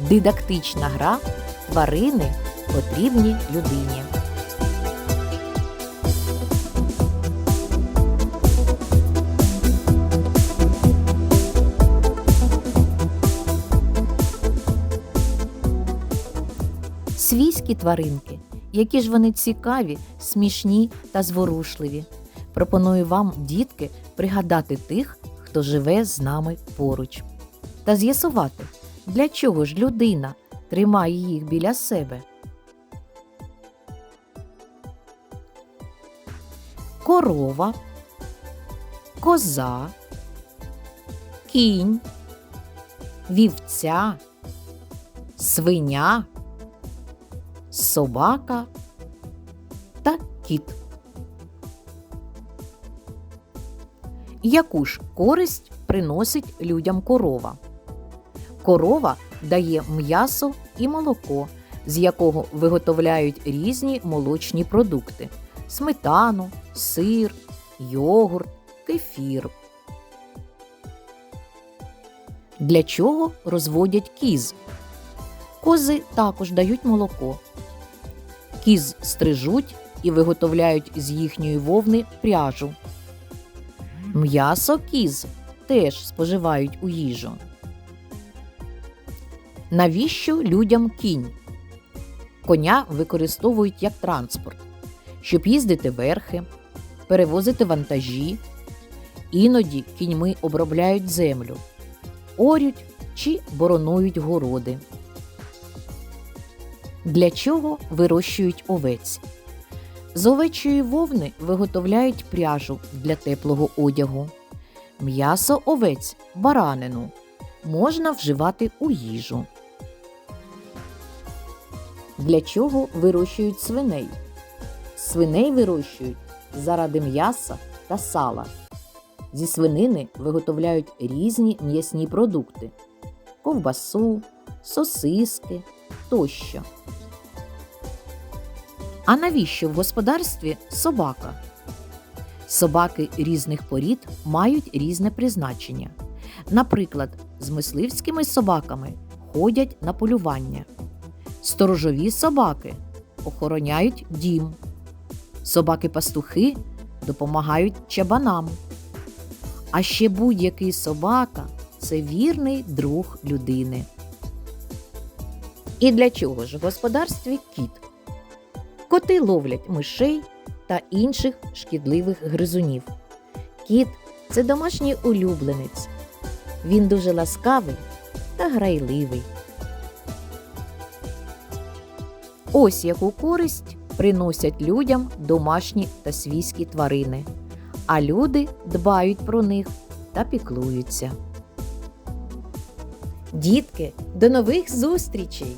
Дидактична гра тварини потрібні людині. Свійські тваринки, які ж вони цікаві, смішні та зворушливі. Пропоную вам, дітки, пригадати тих, хто живе з нами поруч, та з'ясувати, для чого ж людина тримає їх біля себе. Корова, коза, кінь, вівця, свиня, собака та кіт. Яку ж користь приносить людям корова? Корова дає м'ясо і молоко, з якого виготовляють різні молочні продукти: сметану, сир, йогурт, кефір. Для чого розводять кіз? Кози також дають молоко. Кіз стрижуть і виготовляють з їхньої вовни пряжу. М'ясо кіз теж споживають у їжу. Навіщо людям кінь? Коня використовують як транспорт, щоб їздити верхи, перевозити вантажі. Іноді кіньми обробляють землю, орють чи боронують городи. Для чого вирощують овець? З овечої вовни виготовляють пряжу для теплого одягу. М'ясо овець, баранину можна вживати у їжу. Для чого вирощують свиней? Свиней вирощують заради м'яса та сала. Зі свинини виготовляють різні м'ясні продукти ковбасу, сосиски тощо. А навіщо в господарстві собака? Собаки різних порід мають різне призначення. Наприклад, з мисливськими собаками ходять на полювання. Сторожові собаки охороняють дім. Собаки-пастухи допомагають чабанам. А ще будь-який собака це вірний друг людини. І для чого ж в господарстві кіт? Коти ловлять мишей та інших шкідливих гризунів. Кіт це домашній улюбленець. Він дуже ласкавий та грайливий. Ось яку користь приносять людям домашні та свійські тварини, а люди дбають про них та піклуються. Дітки, до нових зустрічей!